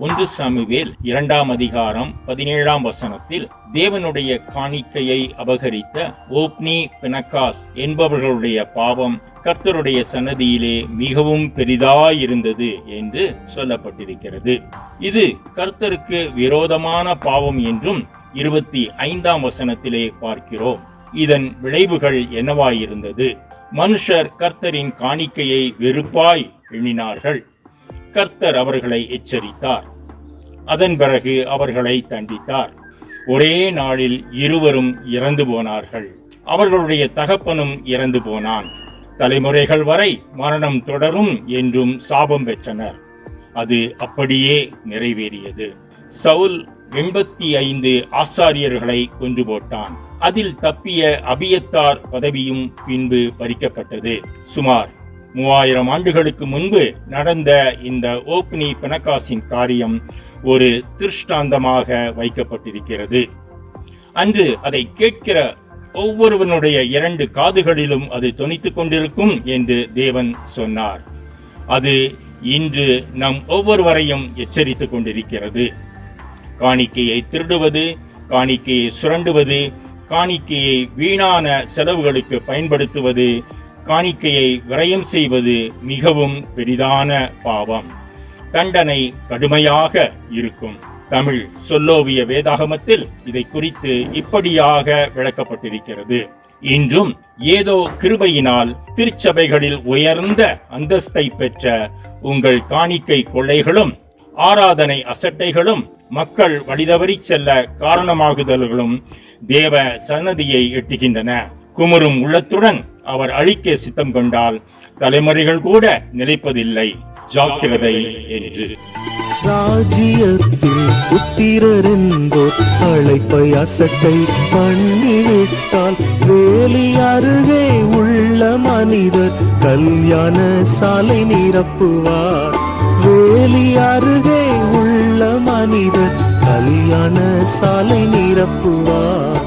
ஒன்று சாமுவேல் இரண்டாம் அதிகாரம் பதினேழாம் வசனத்தில் தேவனுடைய காணிக்கையை அபகரித்த ஓப்னி பினக்காஸ் என்பவர்களுடைய பாவம் கர்த்தருடைய சன்னதியிலே மிகவும் பெரிதாயிருந்தது என்று சொல்லப்பட்டிருக்கிறது. இது கர்த்தருக்கு விரோதமான பாவம் என்றும் இருபத்தி ஐந்தாம் வசனத்திலே பார்க்கிறோம். இதன் விளைவுகள் என்னவாயிருந்தது? மனுஷர் கர்த்தரின் காணிக்கையை வெறுப்பாய் எண்ணினார்கள். கர்த்தர் அவர்களை எச்சரித்தார். அதன் பிறகு அவர்களை தண்டித்தார். ஒரே நாளில் இருவரும் இறந்து போனார்கள். அவர்களுடைய தகப்பனும் இறந்து போனான். தலைமுறைகள் வரை மரணம் தொடரும் என்றும் சாபம் பெற்றனர். அது அப்படியே நிறைவேறியது. சவுல் எண்பத்தி ஐந்து ஆசாரியர்களை கொன்று போட்டான். அதில் தப்பிய அபியத்தார் பதவியும் பின்பு பறிக்கப்பட்டது. சுமார் மூவாயிரம் ஆண்டுகளுக்கு முன்பு நடந்த இந்த ஓப்னி பினகாசின் காரியம் ஒரு திருஷ்டாந்தமாக வைக்கப்பட்டிருக்கிறது. அன்று அதை கேட்கிற ஒவ்வொருவனுடைய இரண்டு காதுகளிலும் அது துணித்துக் கொண்டிருக்கும் என்று தேவன் சொன்னார். அது இன்று நம் ஒவ்வொருவரையும் எச்சரித்துக் கொண்டிருக்கிறது. காணிக்கையை திருடுவது காணிக்கையை சுரண்டுவது காணிக்கையை வீணான செலவுகளுக்கு பயன்படுத்துவது காணிக்கையை விரயம் செய்வது மிகவும் பெரிதான பாவம். தண்டனை கடுமையாக இருக்கும். தமிழ் சொல்லோவிய வேதாகமத்தில் இதை குறித்து இப்படியாக விளக்கப்பட்டிருக்கிறது. இன்றும் ஏதோ கிருபையினால் திருச்சபைகளில் உயர்ந்த அந்தஸ்தை பெற்ற உங்கள் காணிக்கை கொள்ளைகளும் ஆராதனை அசட்டைகளும் மக்கள் வழிதவறி செல்ல காரணமாகுதல்களும் தேவ சன்னதியை எட்டுகின்றன. குமரும் உள்ளத்துடன் அவர் அழிக்க சித்தம் கொண்டால் தலைமுறைகள் கூட நிலைப்பதில்லை. ஜாக்கிரதை என்று. ராஜ்யத்தில் புத்திரரென்போர் அழைப்பை அசட்டை பண்ணிவிட்டால் வேலி அருகே உள்ள மனிதர் கல்யாண சாலை நிரப்புவார். வேலி அருகே உள்ள மனிதர் கல்யாண சாலை நிரப்புவார்.